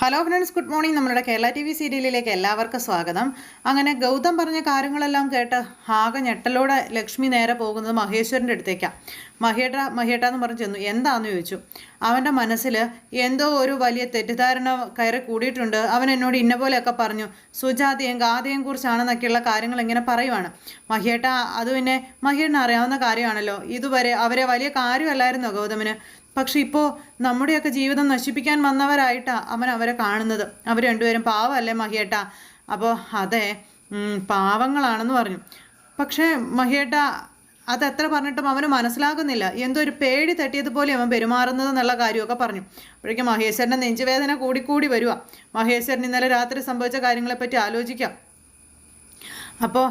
Hello friends good morning നമ്മളുടെ Kerala T V സീരിയലിലേക്ക് എല്ലാവർക്കും സ്വാഗതം. അങ്ങനെ ഗൗതം പറഞ്ഞ കാര്യങ്ങളെല്ലാം കേട്ട് ആകെ ഞെട്ടലോടെ ലക്ഷ്മി നേരെ പോകുന്നത് മഹേശ്വരന്റെ അടുത്തേക്കാണ് മഹേട്ട മഹേട്ട എന്ന് പറഞ്ഞു ചെന്നു. എന്താന്ന് ചോദിച്ചു. അവന്റെ മനസ്സിൽ എന്തോ ഒരു വലിയ തെറ്റിദ്ധാരണ കയറി കൂടിയിട്ടുണ്ട്. അവൻ എന്നോട് ഇന്ന പോലെയൊക്കെ പറഞ്ഞു. സുജാതയും ഗാതയും കുറിച്ചാണെന്നൊക്കെയുള്ള കാര്യങ്ങൾ ഇങ്ങനെ പറയുവാണ്. മഹിയേട്ട അത് പിന്നെ മഹിയേട്ടന് അറിയാവുന്ന കാര്യമാണല്ലോ. ഇതുവരെ അവരെ വലിയ കാര്യമല്ലായിരുന്നോ ഗൗതമിന്? പക്ഷെ ഇപ്പോൾ നമ്മുടെയൊക്കെ ജീവിതം നശിപ്പിക്കാൻ വന്നവരായിട്ടാണ് അവൻ അവരെ കാണുന്നത്. അവർ രണ്ടുപേരും പാവമല്ലേ മഹിയേട്ട? അപ്പോൾ അതെ പാവങ്ങളാണെന്ന് പറഞ്ഞു. പക്ഷേ മഹിയേട്ട അത് എത്ര പറഞ്ഞിട്ടും അവന് മനസ്സിലാകുന്നില്ല. എന്തോ ഒരു പേടി തട്ടിയതുപോലെ അവൻ പെരുമാറുന്നത് എന്നുള്ള കാര്യമൊക്കെ പറഞ്ഞു. അപ്പോഴേക്കും മഹേശ്വരന്റെ നെഞ്ചുവേദന കൂടിക്കൂടി വരുക മഹേശ്വരൻ ഇന്നലെ രാത്രി സംഭവിച്ച കാര്യങ്ങളെപ്പറ്റി ആലോചിക്കാം. അപ്പോൾ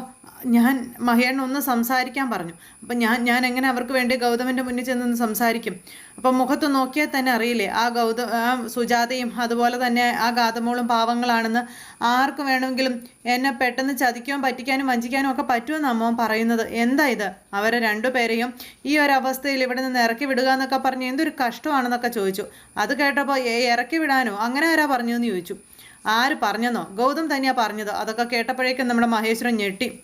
ഞാൻ മഹേണ്ണ ഒന്ന് സംസാരിക്കാൻ പറഞ്ഞു. അപ്പം ഞാൻ ഞാൻ എങ്ങനെ അവർക്ക് വേണ്ടി ഗൗതമന്റെ മുന്നിൽ ചെന്നൊന്ന് സംസാരിക്കും. അപ്പം മുഖത്ത് നോക്കിയാൽ തന്നെ അറിയില്ലേ ആ ഗൗത ആ സുജാതയും അതുപോലെ തന്നെ ആ ഗാതമോളും പാവങ്ങളാണെന്ന് ആർക്ക് വേണമെങ്കിലും എന്നെ പെട്ടെന്ന് ചതിക്കാൻ പറ്റിക്കാനും വഞ്ചിക്കാനും ഒക്കെ പറ്റുമെന്ന് അമ്മ പറയുന്നത്. എന്താ ഇത്? അവരെ രണ്ടുപേരെയും ഈ ഒരു അവസ്ഥയിൽ ഇവിടെ നിന്ന് ഇറക്കി വിടുക എന്നൊക്കെ പറഞ്ഞ് എന്തൊരു കഷ്ടമാണെന്നൊക്കെ ചോദിച്ചു. അത് കേട്ടപ്പോൾ ഇറക്കി വിടാനോ? അങ്ങനെ ആരാ പറഞ്ഞു എന്ന് ചോദിച്ചു. ആര് പറഞ്ഞെന്നോ? ഗൗതം തന്നെയാ പറഞ്ഞത്. അതൊക്കെ കേട്ടപ്പോഴേക്കും നമ്മുടെ മഹേശ്വരൻ ഞെട്ടി.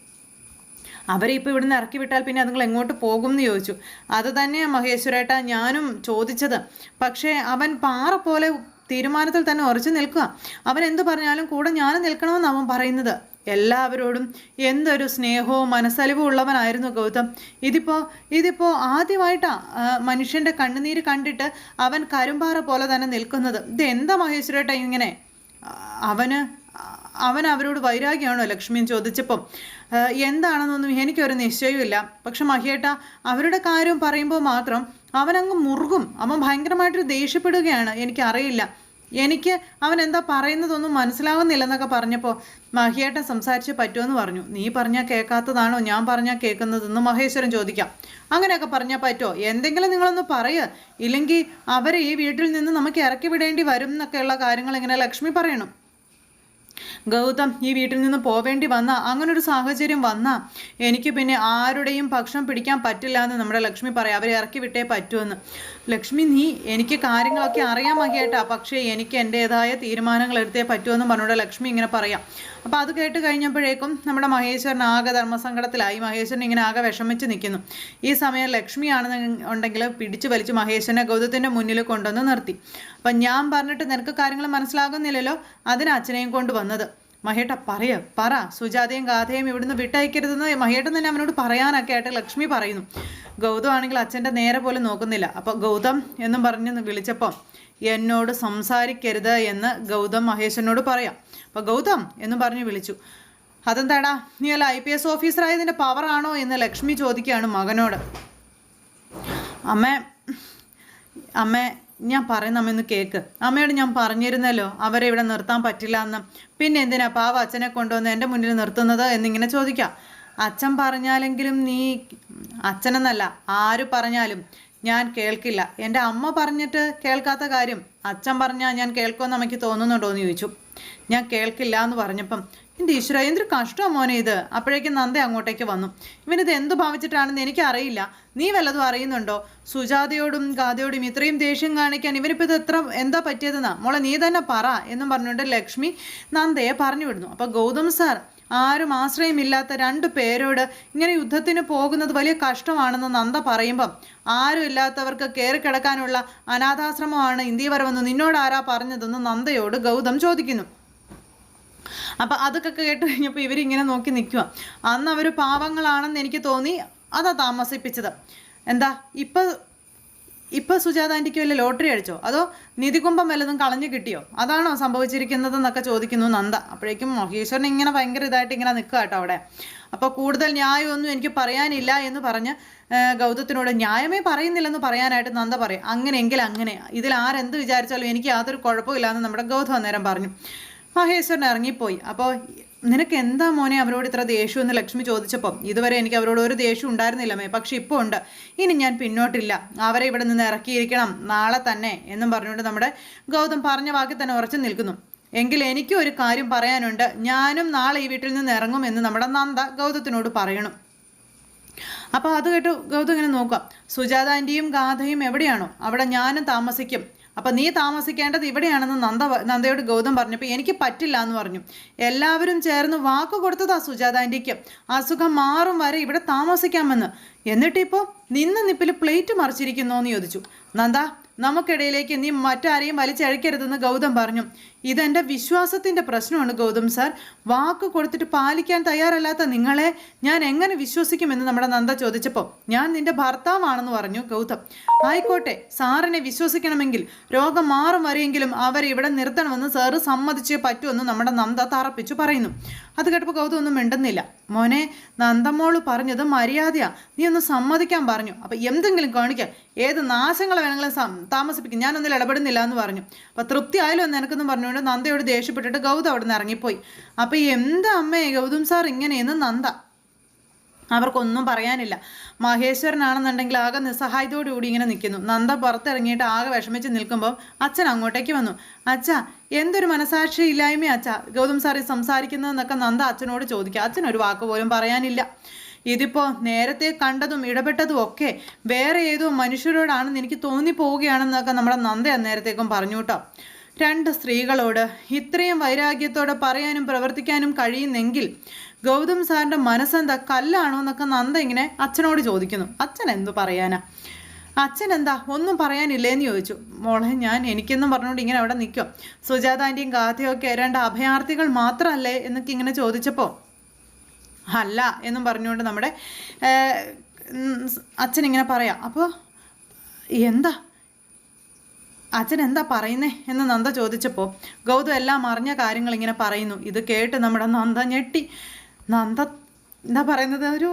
അവരെ ഇപ്പോൾ ഇവിടുന്ന് ഇറക്കി വിട്ടാൽ പിന്നെ അതുങ്ങൾ എങ്ങോട്ട് പോകും എന്ന് ചോദിച്ചു. അത് തന്നെയാണ് മഹേശ്വരേട്ട ഞാനും ചോദിച്ചത്. പക്ഷേ അവൻ പാറ പോലെ തീരുമാനത്തിൽ തന്നെ ഉറച്ചു നിൽക്കുക. അവൻ എന്തു പറഞ്ഞാലും കൂടെ ഞാനും നിൽക്കണമെന്ന് അവൻ പറയുന്നത്. എല്ലാവരോടും എന്തൊരു സ്നേഹവും മനസ്സലിവും ഉള്ളവനായിരുന്നു ഗൗതം. ഇതിപ്പോൾ ഇതിപ്പോൾ ആദ്യമായിട്ടാണ് മനുഷ്യന്റെ കണ്ണുനീര് കണ്ടിട്ട് അവൻ കരുമ്പാറ പോലെ തന്നെ നിൽക്കുന്നത്. ഇത് എന്താ മഹേശ്വരേട്ട ഇങ്ങനെ? അവന് അവൻ അവരോട് വൈരാഗ്യമാണോ ലക്ഷ്മിയും ചോദിച്ചപ്പം "ആ, എന്താണെന്നൊന്നും എനിക്കൊരു നിശ്ചയമില്ല പക്ഷെ മഹിയേട്ട അവരുടെ കാര്യം പറയുമ്പോൾ മാത്രം അവനങ്ങ് മുറുകും. അവൻ ഭയങ്കരമായിട്ടൊരു ദേഷ്യപ്പെടുകയാണ്. എനിക്കറിയില്ല. എനിക്ക് അവൻ എന്താ പറയുന്നതൊന്നും മനസ്സിലാവുന്നില്ലെന്നൊക്കെ പറഞ്ഞപ്പോൾ മഹിയേട്ടൻ സംസാരിച്ച് പറ്റുമെന്ന് പറഞ്ഞു. നീ പറഞ്ഞാൽ കേൾക്കാത്തതാണോ? ഞാൻ പറഞ്ഞാൽ കേൾക്കുന്നതെന്ന് മഹേശ്വരൻ ചോദിക്കാം. അങ്ങനെയൊക്കെ പറഞ്ഞാൽ പറ്റുമോ? എന്തെങ്കിലും നിങ്ങളൊന്ന് പറയുക ഇല്ലെങ്കിൽ അവരെ ഈ വീട്ടിൽ നിന്ന് നമുക്ക് ഇറക്കി വിടേണ്ടി വരും എന്നൊക്കെയുള്ള കാര്യങ്ങൾ ഇങ്ങനെ ലക്ഷ്മി പറയണം. ഗൗതം ഈ വീട്ടിൽ നിന്ന് പോവേണ്ടി വന്ന? അങ്ങനൊരു സാഹചര്യം വന്ന? എനിക്ക് പിന്നെ ആരുടെയും ഭക്ഷണം പിടിക്കാൻ പറ്റില്ല എന്ന് നമ്മുടെ ലക്ഷ്മി പറയാം. അവരെ ഇറക്കി വിട്ടേ പറ്റുമെന്ന് ലക്ഷ്മി നീ എനിക്ക് കാര്യങ്ങളൊക്കെ അറിയാൻ മതിയായിട്ടാ പക്ഷേ എനിക്ക് എന്റെതായ തീരുമാനങ്ങൾ എടുത്തേ പറ്റുമെന്ന് പറഞ്ഞുകൊണ്ട് ലക്ഷ്മി ഇങ്ങനെ പറയാം. അപ്പോൾ അത് കേട്ട് കഴിഞ്ഞപ്പോഴേക്കും നമ്മുടെ മഹേശ്വരൻ ആകെ ധർമ്മസങ്കടത്തിലായി. മഹേശ്വരൻ ഇങ്ങനെ ആകെ വിഷമിച്ച് നിൽക്കുന്നു ഈ സമയം ലക്ഷ്മിയാണെന്ന് ഉണ്ടെങ്കിൽ പിടിച്ചു വലിച്ച് മഹേശ്വരനെ ഗൗതത്തിന്റെ മുന്നിൽ കൊണ്ടുവന്ന് നിർത്തി. അപ്പം ഞാൻ പറഞ്ഞിട്ട് നിനക്ക് കാര്യങ്ങൾ മനസ്സിലാകുന്നില്ലല്ലോ? അതിന് അച്ഛനെയും കൊണ്ട് വന്നത്. മഹേട്ട പറയ പറ. സുജാതയും ഗാഥയും ഇവിടുന്ന് വിട്ടയക്കരുതെന്ന് മഹേട്ടൻ തന്നെ അവനോട് പറയാനൊക്കെ ആയിട്ട് ലക്ഷ്മി പറയുന്നു. ഗൗതം ആണെങ്കിൽ അച്ഛന്റെ നേരെ പോലും നോക്കുന്നില്ല. അപ്പോൾ ഗൗതം എന്നും പറഞ്ഞ് വിളിച്ചപ്പോൾ എന്നോട് സംസാരിക്കരുത് എന്ന് ഗൗതം മഹേഷനോട് പറയാം. അപ്പോൾ ഗൗതം എന്ന് പറഞ്ഞ് വിളിച്ചു. അതെന്താടാ? നീ അല്ല ഐ പി എസ് ഓഫീസറായതിന്റെ പവറാണോ എന്ന് ലക്ഷ്മി ചോദിക്കുകയാണ് മകനോട്. അമ്മ അമ്മ ഞാൻ പറയുന്ന അമ്മ ഒന്ന് കേക്ക്. അമ്മയോട് ഞാൻ പറഞ്ഞിരുന്നല്ലോ അവരെ ഇവിടെ നിർത്താൻ പറ്റില്ല എന്ന്. പിന്നെ എന്തിനാ പാവ അച്ഛനെ കൊണ്ടുവന്ന് എന്റെ മുന്നിൽ നിർത്തുന്നത് എന്നിങ്ങനെ ചോദിക്കാം. അച്ഛൻ പറഞ്ഞാലെങ്കിലും നീ അച്ഛനെന്നല്ല ആര് പറഞ്ഞാലും ഞാൻ കേൾക്കില്ല. എന്റെ അമ്മ പറഞ്ഞിട്ട് കേൾക്കാത്ത കാര്യം അച്ഛൻ പറഞ്ഞാൽ ഞാൻ കേൾക്കുമെന്ന് അമ്മയ്ക്ക് തോന്നുന്നുണ്ടോ എന്ന് ചോദിച്ചു. ഞാൻ കേൾക്കില്ല എന്ന് പറഞ്ഞപ്പം എന്റെ ഈശ്വര എന്തൊരു കഷ്ടമാണ് മോനെ ഇത്. അപ്പോഴേക്കും നന്ദ അങ്ങോട്ടേക്ക് വന്നു. ഇവനിത് എന്ത് ഭാവിച്ചിട്ടാണെന്ന് എനിക്കറിയില്ല. നീ വല്ലതും അറിയുന്നുണ്ടോ? സുജാതയോടും ഗാഥയോടും ഇത്രയും ദേഷ്യം കാണിക്കാൻ ഇവനിപ്പോൾ ഇത് എത്ര എന്താ പറ്റിയതെന്നാ? മോളെ നീ തന്നെ പറ എന്നും പറഞ്ഞുകൊണ്ട് ലക്ഷ്മി നന്ദയെ പറഞ്ഞു വിടുന്നു. അപ്പോൾ ഗൗതം സാർ ആരും ആശ്രയമില്ലാത്ത രണ്ടു പേരോട് ഇങ്ങനെ യുദ്ധത്തിന് പോകുന്നത് വലിയ കഷ്ടമാണെന്ന് നന്ദ പറയുമ്പം ആരും ഇല്ലാത്തവർക്ക് കയറി കിടക്കാനുള്ള അനാഥാശ്രമമാണ് ഇന്ത്യ വരവെന്ന് നിന്നോട് ആരാ പറഞ്ഞതെന്ന് നന്ദയോട് ഗൗതം ചോദിക്കുന്നു. അപ്പം അതൊക്കെ കേട്ട് കഴിഞ്ഞപ്പോൾ ഇവരിങ്ങനെ നോക്കി നിൽക്കുക അന്ന് അവർ പാവങ്ങളാണെന്ന് എനിക്ക് തോന്നി അതാ താമസിപ്പിച്ചത്. എന്താ ഇപ്പം ഇപ്പം സുജാത ആന്റിക്ക് വല്ല ലോട്ടറി അടിച്ചോ? അതോ നിധികുംഭം വല്ലതും കളഞ്ഞു കിട്ടിയോ? അതാണോ സംഭവിച്ചിരിക്കുന്നത് എന്നൊക്കെ ചോദിക്കുന്നു നന്ദ. അപ്പോഴേക്കും മഹേശ്വരൻ ഇങ്ങനെ ഭയങ്കര ഇതായിട്ട് ഇങ്ങനെ നിൽക്കുക കേട്ടോ അവിടെ. അപ്പോൾ കൂടുതൽ ന്യായമൊന്നും എനിക്ക് പറയാനില്ല എന്ന് പറഞ്ഞ് ഗൗതത്തിനോട് ന്യായമേ പറയുന്നില്ലെന്ന് പറയാനായിട്ട് നന്ദ പറയും. അങ്ങനെയെങ്കിൽ അങ്ങനെ. ഇതിൽ ആരെന്ത് വിചാരിച്ചാലും എനിക്ക് യാതൊരു കുഴപ്പമില്ല എന്ന് നമ്മുടെ ഗൗതം അന്നേരം പറഞ്ഞു. മഹേശ്വരൻ ഇറങ്ങിപ്പോയി. അപ്പോൾ നിനക്ക് എന്താ മോനെ അവരോട് ഇത്ര ദേഷ്യം എന്ന് ലക്ഷ്മി ചോദിച്ചപ്പം? ഇതുവരെ എനിക്ക് അവരോട് ഒരു ദേഷ്യം ഉണ്ടായിരുന്നില്ല മേ പക്ഷെ ഇപ്പോൾ ഉണ്ട്. ഇനി ഞാൻ പിന്നോട്ടില്ല. അവരെ ഇവിടെ നിന്ന് ഇറക്കിയിരിക്കണം. നാളെ തന്നെ എന്നും പറഞ്ഞുകൊണ്ട് നമ്മുടെ ഗൗതം പറഞ്ഞ വാക്കിൽ തന്നെ ഉറച്ചു നിൽക്കുന്നു. എങ്കിൽ എനിക്കും ഒരു കാര്യം പറയാനുണ്ട്. ഞാനും നാളെ ഈ വീട്ടിൽ നിന്ന് ഇറങ്ങും എന്ന് നമ്മുടെ നന്ദ ഗൗതത്തിനോട് പറയണം. അപ്പോൾ അത് കേട്ട് ഗൗതം ഇങ്ങനെ നോക്കാം സുജാതാന്റെയും ഗാഥയും എവിടെയാണോ? അവിടെ ഞാനും താമസിക്കും. അപ്പം നീ താമസിക്കേണ്ടത് ഇവിടെയാണെന്ന് നന്ദ നന്ദയോട് ഗൗതം പറഞ്ഞപ്പോൾ എനിക്ക് പറ്റില്ല എന്ന് പറഞ്ഞു. എല്ലാവരും ചേർന്ന് വാക്ക് കൊടുത്തതാ സുജാത ആന്റിക്ക് അസുഖം മാറും വരെ ഇവിടെ താമസിക്കാമെന്ന്. എന്നിട്ടിപ്പോൾ നിന്ന നിപ്പിൽ പ്ലേറ്റ് മറിച്ചിരിക്കുന്നോ എന്ന് ചോദിച്ചു. നന്ദ നമുക്കിടയിലേക്ക് നീ മറ്റാരെയും വലിച്ചഴക്കരുതെന്ന് ഗൗതം പറഞ്ഞു. ഇതെന്റെ വിശ്വാസത്തിന്റെ പ്രശ്നമാണ് ഗൗതം സാർ. വാക്ക് കൊടുത്തിട്ട് പാലിക്കാൻ തയ്യാറല്ലാത്ത നിങ്ങളെ ഞാൻ എങ്ങനെ വിശ്വസിക്കുമെന്ന് നമ്മുടെ നന്ദ ചോദിച്ചപ്പോൾ ഞാൻ നിന്റെ ഭർത്താവാണെന്ന് പറഞ്ഞു ഗൗതം. ആയിക്കോട്ടെ സാറിനെ വിശ്വസിക്കണമെങ്കിൽ രോഗം മാറും വരെയെങ്കിലും അവരെ ഇവിടെ നിർത്തണമെന്ന് സാറ് സമ്മതിച്ചേ പറ്റുമെന്ന് നമ്മുടെ നന്ദ തറപ്പിച്ചു പറയുന്നു. അത് കേട്ടപ്പോൾ ഗൗതം ഒന്നും മിണ്ടുന്നില്ല. മോനെ നന്ദമോൾ പറഞ്ഞത് മര്യാദയാ. നീ ഒന്ന് സമ്മതിക്കാൻ പറഞ്ഞു. അപ്പം എന്തെങ്കിലും കാണിക്കാം. ഏത് നാശങ്ങൾ വേണമെങ്കിലും താമസിപ്പിക്കും. ഞാനൊന്നിൽ ഇടപെടുന്നില്ല എന്ന് പറഞ്ഞു. അപ്പം തൃപ്തി ആയാലും എന്ന് എനിക്കൊന്നും നിനക്കെന്ന് പറഞ്ഞുകൊണ്ട് നന്ദയോട് ദേഷ്യപ്പെട്ടിട്ട് ഗൗതം അവിടെ നിന്ന് ഇറങ്ങിപ്പോയി. അപ്പം എന്താ അമ്മേ ഗൗതം സാർ ഇങ്ങനെയെന്ന് നന്ദ? അവർക്കൊന്നും പറയാനില്ല. മഹേശ്വരനാണെന്നുണ്ടെങ്കിൽ ആകെ നിസ്സഹായത്തോടുകൂടി ഇങ്ങനെ നിൽക്കുന്നു. നന്ദ പുറത്തിറങ്ങിയിട്ട് ആകെ വിഷമിച്ച് നിൽക്കുമ്പോൾ അച്ഛൻ അങ്ങോട്ടേക്ക് വന്നു. അച്ഛ എന്തൊരു മനസാക്ഷി ഇല്ലായ്മ അച്ഛ? ഗൗതം സാറി സംസാരിക്കുന്നതെന്നൊക്കെ നന്ദ അച്ഛനോട് ചോദിക്കുക അച്ഛൻ ഒരു വാക്ക് പോലും പറയാനില്ല. ഇതിപ്പോൾ നേരത്തെ കണ്ടതും ഇടപെട്ടതും ഒക്കെ വേറെ ഏതോ മനുഷ്യരോടാണെന്ന് എനിക്ക് തോന്നിപ്പോവുകയാണെന്നൊക്കെ നമ്മുടെ നന്ദ അന്നേരത്തേക്കും പറഞ്ഞു കേട്ടോ. രണ്ട് സ്ത്രീകളോട് ഇത്രയും വൈരാഗ്യത്തോടെ പറയാനും പ്രവർത്തിക്കാനും കഴിയുന്നെങ്കിൽ ഗൗതം സാറിന്റെ മനസ്സെന്താ കല്ലാണോ എന്നൊക്കെ നന്ദ ഇങ്ങനെ അച്ഛനോട് ചോദിക്കുന്നു. അച്ഛൻ എന്തു പറയാനാ? അച്ഛൻ എന്താ ഒന്നും പറയാനില്ലേന്ന് ചോദിച്ചു. മോളെ ഞാൻ എനിക്കെന്നും പറഞ്ഞുകൊണ്ട് ഇങ്ങനെ അവിടെ നിൽക്കും. സുജാതാന്റെയും ഗാഥയൊക്കെ ഗാഥയും രണ്ട് അഭയാർത്ഥികൾ മാത്രമല്ലേ എന്നൊക്കെ ഇങ്ങനെ ചോദിച്ചപ്പോൾ അല്ല എന്നും പറഞ്ഞുകൊണ്ട് നമ്മുടെ അച്ഛനിങ്ങനെ പറയാം. അപ്പോൾ എന്താ? അച്ഛൻ എന്താ പറയുന്നേ എന്ന് നന്ദ ചോദിച്ചപ്പോൾ ഗൗതം എല്ലാം അറിഞ്ഞ കാര്യങ്ങൾ ഇങ്ങനെ പറയുന്നു. ഇത് കേട്ട് നമ്മുടെ നന്ദ ഞെട്ടി. നന്ദ എന്താ പറയുന്നത്? ഒരു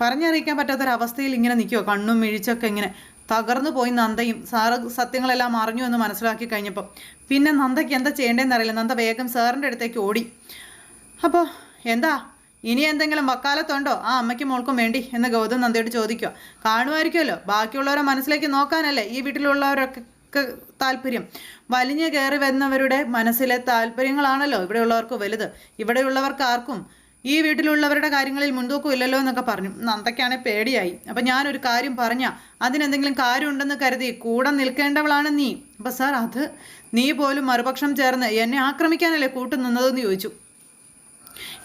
പറഞ്ഞറിയിക്കാൻ പറ്റാത്തൊരവസ്ഥയിൽ ഇങ്ങനെ നിൽക്കുമോ കണ്ണും മിഴിച്ചൊക്കെ ഇങ്ങനെ തകർന്നു പോയി നന്ദയും. സാറ് സത്യങ്ങളെല്ലാം അറിഞ്ഞു എന്ന് മനസ്സിലാക്കി കഴിഞ്ഞപ്പോൾ പിന്നെ നന്ദയ്ക്ക് എന്താ ചെയ്യേണ്ടതെന്ന് അറിയില്ല. നന്ദ വേഗം സാറിന്റെ അടുത്തേക്ക് ഓടി. അപ്പോൾ എന്താ? ഇനി എന്തെങ്കിലും വക്കാലത്തുണ്ടോ? ആ അമ്മയ്ക്കും മോൾക്കും വേണ്ടി എന്ന് ഗൗതം നന്ദയോട് ചോദിക്കുക കാണുമായിരിക്കുമല്ലോ. ബാക്കിയുള്ളവരെ മനസ്സിലേക്ക് നോക്കാനല്ലേ ഈ വീട്ടിലുള്ളവരൊക്കെ താല്പര്യം. വലിഞ്ഞു കയറി വരുന്നവരുടെ മനസ്സിലെ താല്പര്യങ്ങളാണല്ലോ ഇവിടെയുള്ളവർക്ക് വലുത്. ഇവിടെയുള്ളവർക്ക് ആർക്കും ഈ വീട്ടിലുള്ളവരുടെ കാര്യങ്ങളിൽ മുൻതൂക്കം ഇല്ലല്ലോ എന്നൊക്കെ പറഞ്ഞു. നന്ദയ്ക്കാണെ പേടിയായി. അപ്പം ഞാനൊരു കാര്യം പറഞ്ഞ അതിനെന്തെങ്കിലും കാര്യമുണ്ടെന്ന് കരുതി കൂടെ നിൽക്കേണ്ടവളാണ് നീ. അപ്പം സാർ അത് നീ പോലും മറുപക്ഷം ചേർന്ന് എന്നെ ആക്രമിക്കാനല്ലേ കൂട്ടുനിന്നതെന്ന് ചോദിച്ചു.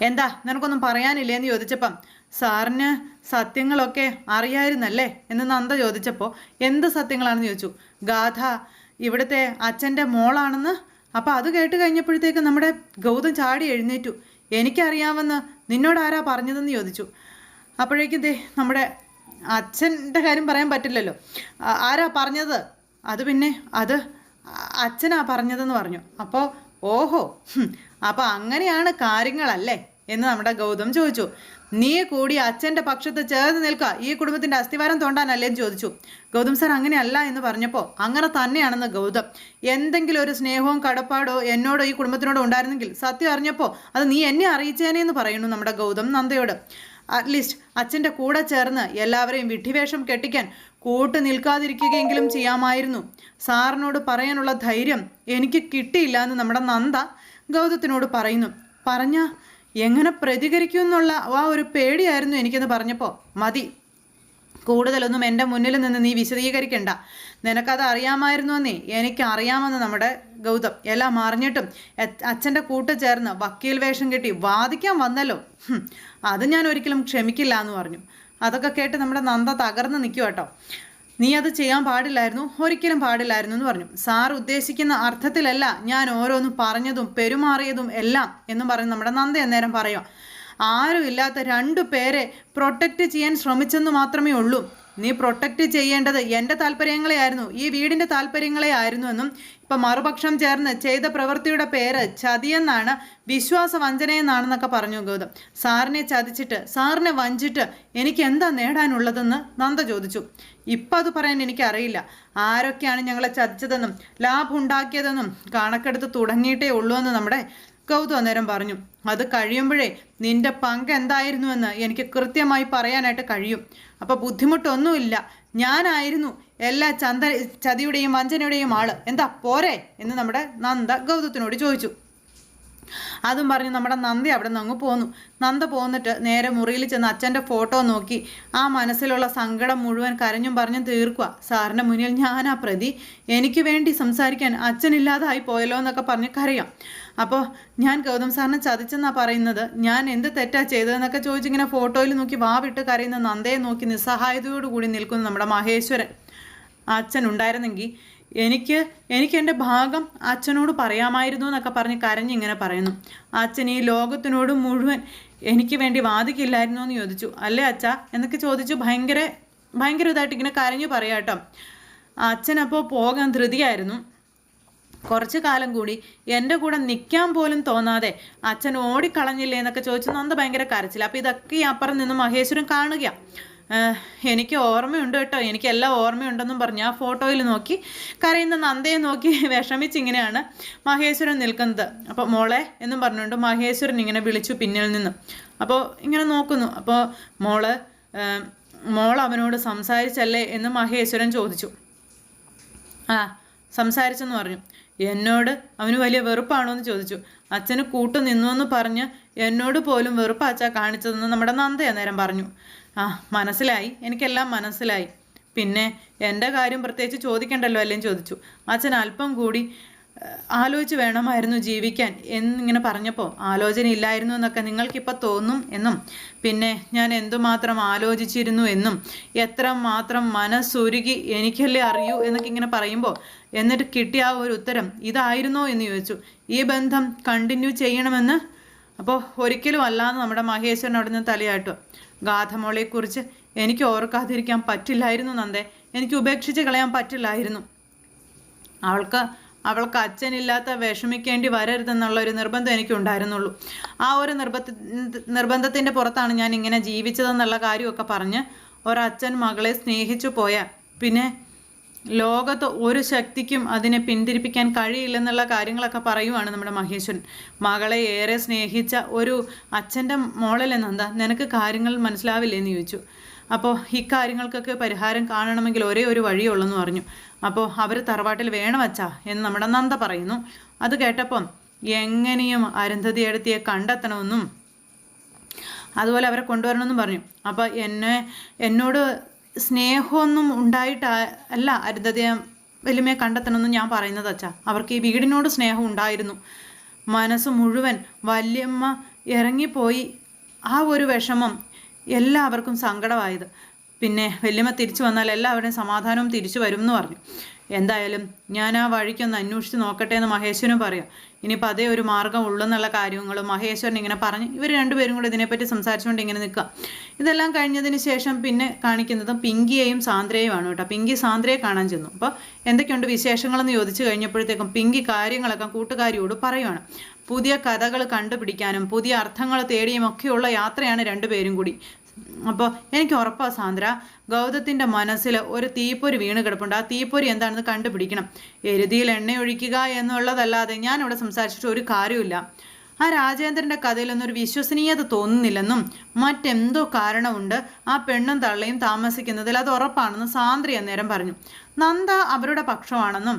എന്താ നിനക്കൊന്നും പറയാനില്ലേ എന്ന് ചോദിച്ചപ്പം സാറിന് സത്യങ്ങളൊക്കെ അറിയായിരുന്നല്ലേ? എന്ന് നന്ദ ചോദിച്ചപ്പോൾ എന്ത് സത്യങ്ങളാണെന്ന് ചോദിച്ചു? ഗാഥ ഇവിടുത്തെ അച്ഛന്റെ മോളാണെന്ന് അപ്പോൾ അത് കേട്ട് കഴിഞ്ഞപ്പോഴത്തേക്ക് നമ്മുടെ ഗൗതം ചാടി എഴുന്നേറ്റു. എനിക്കറിയാമെന്ന് നിന്നോട് ആരാ പറഞ്ഞതെന്ന് ചോദിച്ചു. അപ്പോഴേക്കും ദേ നമ്മുടെ അച്ഛന്റെ കാര്യം പറയാൻ പറ്റില്ലല്ലോ. ആരാ പറഞ്ഞത്? അത് പിന്നെ അത് അച്ഛനാ പറഞ്ഞതെന്ന് പറഞ്ഞു. അപ്പോൾ ഓഹോ അപ്പോൾ അങ്ങനെയാണ് കാര്യങ്ങളല്ലേ? എന്ന് നമ്മുടെ ഗൗതം ചോദിച്ചു. നീ കൂടി അച്ഛന്റെ പക്ഷത്ത് ചേർന്ന് നിൽക്കുക. ഈ കുടുംബത്തിന്റെ അസ്ഥിവാരം തോണ്ടാനല്ലേ ചോദിച്ചു. ഗൗതം സാർ അങ്ങനെയല്ല എന്ന് പറഞ്ഞപ്പോൾ അങ്ങനെ തന്നെയാണെന്ന് ഗൗതം. എന്തെങ്കിലും ഒരു സ്നേഹവും കടപ്പാടോ എന്നോടോ ഈ കുടുംബത്തിനോടോ ഉണ്ടായിരുന്നെങ്കിൽ സത്യം അറിഞ്ഞപ്പോൾ അത് നീ എന്നെ അറിയിച്ചേനെ എന്ന് പറയുന്നു നമ്മുടെ ഗൗതം നന്ദയോട്. അറ്റ്ലീസ്റ്റ് അച്ഛന്റെ കൂടെ ചേർന്ന് എല്ലാവരെയും വിഡ്ഢിവേഷം കെട്ടിക്കാൻ കൂട്ട് നിൽക്കാതിരിക്കുകയെങ്കിലും ചെയ്യാമായിരുന്നു. സാറിനോട് പറയാനുള്ള ധൈര്യം എനിക്ക് കിട്ടിയില്ല എന്ന് നമ്മുടെ നന്ദ ഗൗതത്തിനോട് പറയുന്നു. പറഞ്ഞ എങ്ങനെ പ്രതികരിക്കും എന്നുള്ള ആ ഒരു പേടിയായിരുന്നു എനിക്കെന്ന് പറഞ്ഞപ്പോൾ മതി. കൂടുതലൊന്നും എന്റെ മുന്നിൽ നിന്ന് നീ വിശദീകരിക്കണ്ട. നിനക്കത് അറിയാമായിരുന്നുവെന്നേ. എനിക്ക് അറിയാമെന്ന് നമ്മുടെ ഗൗതം. എല്ലാം അറിഞ്ഞിട്ടും അച്ഛന്റെ കൂട്ട് ചേർന്ന് വക്കീൽ വേഷം കെട്ടി വാദിക്കാൻ വന്നല്ലോ. അത് ഞാൻ ഒരിക്കലും ക്ഷമിക്കില്ല എന്ന് പറഞ്ഞു. അതൊക്കെ കേട്ട് നമ്മുടെ നന്ദ തകർന്ന് നിൽക്കുക നീ അത് ചെയ്യാൻ പാടില്ലായിരുന്നു ഒരിക്കലും പാടില്ലായിരുന്നു എന്ന് പറഞ്ഞു. സാർ ഉദ്ദേശിക്കുന്ന അർത്ഥത്തിലല്ല ഞാൻ ഓരോന്നും പറഞ്ഞതും പെരുമാറിയതും എല്ലാം എന്നും പറഞ്ഞ് നമ്മുടെ നന്ദ അന്നേരം പറയാം ആരും ഇല്ലാത്ത രണ്ടു പേരെ പ്രൊട്ടക്റ്റ് ചെയ്യാൻ ശ്രമിച്ചെന്ന് മാത്രമേ ഉള്ളൂ. നീ പ്രൊട്ടക്റ്റ് ചെയ്യേണ്ടത് എന്റെ താല്പര്യങ്ങളെയായിരുന്നു ഈ വീടിന്റെ താല്പര്യങ്ങളെ ആയിരുന്നു എന്നും ഇപ്പം മറുപക്ഷം ചേർന്ന് ചെയ്ത പ്രവൃത്തിയുടെ പേര് ചതിയെന്നാണ് വിശ്വാസ വഞ്ചനയെന്നാണെന്നൊക്കെ പറഞ്ഞു ഗൗതം. സാറിനെ ചതിച്ചിട്ട് സാറിനെ വഞ്ചിട്ട് എനിക്ക് എന്താ നേടാനുള്ളതെന്ന് നന്ദ ചോദിച്ചു. ഇപ്പം അത് പറയാൻ എനിക്കറിയില്ല. ആരൊക്കെയാണ് ഞങ്ങളെ ചതിച്ചതെന്നും ലാഭം ഉണ്ടാക്കിയതെന്നും കണക്കെടുത്ത് തുടങ്ങിയിട്ടേ ഉള്ളൂ എന്ന് നമ്മുടെ ഗൗതം അന്നേരം പറഞ്ഞു. അത് കഴിയുമ്പോഴേ നിന്റെ പങ്ക് എന്തായിരുന്നുവെന്ന് എനിക്ക് കൃത്യമായി പറയാനായിട്ട് കഴിയും. അപ്പോൾ ബുദ്ധിമുട്ടൊന്നുമില്ല. ഞാനായിരുന്നു എല്ലാ ചന്ത ചതിയുടെയും വഞ്ചനയുടെയും ആൾ. എന്താ പോരെ? എന്ന് നമ്മുടെ നന്ദ ഗൗതത്തിനോട് ചോദിച്ചു. അതും പറഞ്ഞ് നമ്മുടെ നന്ദി അവിടെ നിന്ന് അങ്ങ് പോന്നു. നന്ദ പോന്നിട്ട് നേരെ മുറിയിൽ ചെന്ന് അച്ഛന്റെ ഫോട്ടോ നോക്കി. ആ മനസ്സിലുള്ള സങ്കടം മുഴുവൻ കരഞ്ഞും പറഞ്ഞും തീർക്കുക സാറിന്റെ മുന്നിൽ ഞാനാ പ്രതി. എനിക്ക് വേണ്ടി സംസാരിക്കാൻ അച്ഛനില്ലാതായി പോയല്ലോ എന്നൊക്കെ പറഞ്ഞ് കരയാം. അപ്പോൾ ഞാൻ ഗൗതം സാറിനെ ചതിച്ചെന്നാ പറയുന്നത്? ഞാൻ എന്ത് തെറ്റാ ചെയ്തതെന്നൊക്കെ ചോദിച്ചിങ്ങനെ ഫോട്ടോയിൽ നോക്കി വാവിട്ട് കരയുന്ന നന്ദയെ നോക്കി നിസ്സഹായതയോടുകൂടി നിൽക്കുന്നു നമ്മുടെ മഹേശ്വരൻ. അച്ഛൻ ഉണ്ടായിരുന്നെങ്കിൽ എനിക്ക് എനിക്ക് എന്റെ ഭാഗം അച്ഛനോട് പറയാമായിരുന്നു എന്നൊക്കെ പറഞ്ഞ് കരഞ്ഞിങ്ങനെ പറയുന്നു. അച്ഛൻ ഈ ലോകത്തിനോട് മുഴുവൻ എനിക്ക് വേണ്ടി വാദിക്കില്ലായിരുന്നു എന്ന് ചോദിച്ചു. അല്ലേ അച്ഛ? എന്നൊക്കെ ചോദിച്ചു ഭയങ്കര ഭയങ്കര ഇതായിട്ട് ഇങ്ങനെ കരഞ്ഞു പറയാട്ടോ അച്ഛനപ്പോൾ പോകാൻ ധൃതിയായിരുന്നു. കുറച്ചു കാലം കൂടി എന്റെ കൂടെ നിൽക്കാൻ പോലും തോന്നാതെ അച്ഛൻ ഓടിക്കളഞ്ഞില്ലേ എന്നൊക്കെ ചോദിച്ചു നന്ദ ഭയങ്കര കരച്ചില്ല അപ്പോൾ ഇതൊക്കെ ഈ അപ്പുറം നിന്ന് മഹേശ്വരൻ കാണുക എനിക്ക് ഓർമ്മയുണ്ട് കേട്ടോ. എനിക്ക് എല്ലാം ഓർമ്മയുണ്ടെന്നും പറഞ്ഞ് ആ ഫോട്ടോയിൽ നോക്കി കരയുന്ന നന്ദയെ നോക്കി വിഷമിച്ചിങ്ങനെയാണ് മഹേശ്വരൻ നിൽക്കുന്നത്. അപ്പോൾ മോളെ എന്നും പറഞ്ഞുകൊണ്ട് മഹേശ്വരൻ ഇങ്ങനെ വിളിച്ചു പിന്നിൽ നിന്ന്. അപ്പോൾ ഇങ്ങനെ നോക്കുന്നു. അപ്പോൾ മോൾ മോൾ അവനോട് സംസാരിച്ചല്ലേ എന്ന് മഹേശ്വരൻ ചോദിച്ചു. ആ സംസാരിച്ചെന്ന് പറഞ്ഞു. എന്നോട് അവന് വലിയ വെറുപ്പാണോ എന്ന് ചോദിച്ചു. അച്ഛന് കൂട്ടു നിന്നു എന്ന് പറഞ്ഞ് എന്നോട് പോലും വെറുപ്പാച്ച കാണിച്ചതെന്ന് നമ്മുടെ നന്ദ അന്നേരം പറഞ്ഞു. ആ മനസ്സിലായി. എനിക്കെല്ലാം മനസ്സിലായി. പിന്നെ എന്റെ കാര്യം പ്രത്യേകിച്ച് ചോദിക്കണ്ടല്ലോ അല്ലേ ചോദിച്ചു. അച്ഛൻ അല്പം കൂടി ആലോചിച്ച് വേണമായിരുന്നു ജീവിക്കാൻ എന്നിങ്ങനെ പറഞ്ഞപ്പോൾ ആലോചന ഇല്ലായിരുന്നു എന്നൊക്കെ നിങ്ങൾക്കിപ്പോൾ തോന്നും എന്നും പിന്നെ ഞാൻ എന്തുമാത്രം ആലോചിച്ചിരുന്നു എന്നും എത്ര മാത്രം മനസ്സുരുകി എനിക്കല്ലേ അറിയൂ എന്നൊക്കെ ഇങ്ങനെ പറയുമ്പോൾ എന്നിട്ട് കിട്ടിയ ആ ഒരു ഉത്തരം ഇതായിരുന്നോ? എന്ന് ചോദിച്ചു. ഈ ബന്ധം കണ്ടിന്യൂ ചെയ്യണമെന്ന് അപ്പോൾ ഒരിക്കലും അല്ലാന്ന് നമ്മുടെ മഹേശ്വരൻ അവിടെ നിന്ന് തലയാട്ടു. ഗാഥമോളെക്കുറിച്ച് എനിക്ക് ഓർക്കാതിരിക്കാൻ പറ്റില്ലായിരുന്നു നന്ദേ. എനിക്ക് ഉപേക്ഷിച്ച് കളയാൻ പറ്റില്ലായിരുന്നു. അവൾക്ക് അവൾക്ക് അച്ഛനില്ലാത്ത വിഷമിക്കേണ്ടി വരരുതെന്നുള്ള ഒരു നിർബന്ധം എനിക്കുണ്ടായിരുന്നുള്ളൂ. ആ ഒരു നിർബന്ധ നിർബന്ധത്തിന്റെ പുറത്താണ് ഞാൻ ഇങ്ങനെ ജീവിച്ചതെന്നുള്ള കാര്യമൊക്കെ പറഞ്ഞ് ഒരച്ഛൻ മകളെ സ്നേഹിച്ചു പോയ. പിന്നെ ലോകത്ത് ഒരു ശക്തിക്കും അതിനെ പിന്തിരിപ്പിക്കാൻ കഴിയില്ലെന്നുള്ള കാര്യങ്ങളൊക്കെ പറയുവാണ് നമ്മുടെ മഹേശ്വരൻ. മകളെ ഏറെ സ്നേഹിച്ച ഒരു അച്ഛന്റെ നന്ദ? നിനക്ക് കാര്യങ്ങൾ മനസ്സിലാവില്ലേ എന്ന് ചോദിച്ചു. അപ്പോൾ ഇക്കാര്യങ്ങൾക്കൊക്കെ പരിഹാരം കാണണമെങ്കിൽ ഒരേ ഒരു വഴിയുള്ളെന്ന് പറഞ്ഞു. അപ്പോൾ അവർ തറവാട്ടിൽ വേണം വച്ചാ എന്ന് നമ്മുടെ നന്ദ പറയുന്നു. അത് കേട്ടപ്പം എങ്ങനെയും അരുന്ധതി എടുത്തിയെ കണ്ടെത്തണമെന്നും അതുപോലെ അവരെ കൊണ്ടുവരണമെന്നും പറഞ്ഞു. അപ്പോൾ എന്നെ എന്നോട് സ്നേഹമൊന്നും ഉണ്ടായിട്ട് അല്ല അരുന്ധതിയെ വലിമയെ കണ്ടെത്തണമെന്ന് ഞാൻ പറയുന്നത് അച്ഛാ. അവർക്ക് ഈ വീടിനോട് സ്നേഹം ഉണ്ടായിരുന്നു. മനസ്സ് മുഴുവൻ വല്യമ്മ ഇറങ്ങിപ്പോയി ആ ഒരു വിഷമം എല്ലാവർക്കും സങ്കടമായത്. പിന്നെ വല്യമ്മ തിരിച്ചു വന്നാൽ എല്ലാവരുടെയും സമാധാനവും തിരിച്ചു വരും എന്ന് പറഞ്ഞു. എന്തായാലും ഞാൻ ആ വഴിക്കൊന്ന് അന്വേഷിച്ച് നോക്കട്ടെ എന്ന് മഹേശ്വരനും പറയാം. ഇനിയിപ്പോൾ അതേ ഒരു മാർഗം ഉള്ളെന്നുള്ള കാര്യങ്ങളും മഹേശ്വരൻ ഇങ്ങനെ പറഞ്ഞ് ഇവർ രണ്ടുപേരും കൂടെ ഇതിനെപ്പറ്റി സംസാരിച്ചുകൊണ്ട് ഇങ്ങനെ നിൽക്കുക ഇതെല്ലാം കഴിഞ്ഞതിന് ശേഷം പിന്നെ കാണിക്കുന്നത് പിങ്കിയെയും സാന്ദ്രയുമാണ് കേട്ടോ. പിങ്കി സാന്ദ്രയെ കാണാൻ ചെന്നു. അപ്പോൾ എന്തൊക്കെയുണ്ട് വിശേഷങ്ങളെന്ന് ചോദിച്ചു കഴിഞ്ഞപ്പോഴത്തേക്കും പിങ്കി കാര്യങ്ങളൊക്കെ കൂട്ടുകാരിയോട് പറയുവാണ്. പുതിയ കഥകൾ കണ്ടുപിടിക്കാനും പുതിയ അർത്ഥങ്ങൾ തേടിയും ഒക്കെയുള്ള യാത്രയാണ് രണ്ടുപേരും കൂടി. അപ്പോൾ എനിക്ക് ഉറപ്പാണ് സാന്ദ്ര ഗൗതത്തിന്റെ മനസ്സിൽ ഒരു തീപ്പൊരി വീണ് കിടപ്പുണ്ട്. ആ തീപ്പൊരി എന്താണെന്ന് കണ്ടുപിടിക്കണം. എരുതിയിൽ എണ്ണ ഒഴിക്കുക എന്നുള്ളതല്ലാതെ ഞാൻ ഇവിടെ സംസാരിച്ചിട്ട് ഒരു കാര്യമില്ല ആ രാജേന്ദ്രന്റെ കഥയിലൊന്നും ഒരു വിശ്വസനീയത തോന്നുന്നില്ലെന്നും മറ്റെന്തോ കാരണമുണ്ട് ആ പെണ്ണും തള്ളയും താമസിക്കുന്നതിൽ അത് ഉറപ്പാണെന്ന് സാന്ദ്ര അന്നേരം പറഞ്ഞു. നന്ദ അവരുടെ പക്ഷമാണെന്നും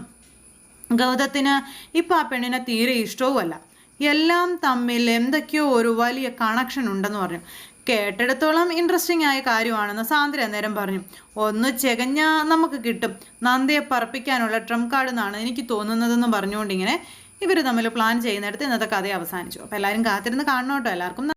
ഗൗതത്തിന് ഇപ്പം ആ പെണ്ണിനെ തീരെ ഇഷ്ടവുമല്ല. എല്ലാം തമ്മിൽ എന്തൊക്കെയോ ഒരു വലിയ കണക്ഷൻ ഉണ്ടെന്ന് പറഞ്ഞു. കേട്ടിടത്തോളം ഇൻട്രസ്റ്റിംഗ് ആയ കാര്യമാണെന്ന് സാന്ദ്ര അന്നേരം പറഞ്ഞു. ഒന്ന് ചെകഞ്ഞാൽ നമുക്ക് കിട്ടും. നന്ദയെ പറപ്പിക്കാനുള്ള ട്രംപ് കാർഡ് എന്നാണ് എനിക്ക് തോന്നുന്നതെന്ന് പറഞ്ഞുകൊണ്ട് ഇങ്ങനെ ഇവർ തമ്മിൽ പ്ലാൻ ചെയ്യുന്നിടത്ത് ഇന്നത്തെ കഥ അവസാനിച്ചു. അപ്പോൾ എല്ലാവരും കാത്തിരുന്ന് കാണണം കേട്ടോ എല്ലാവർക്കും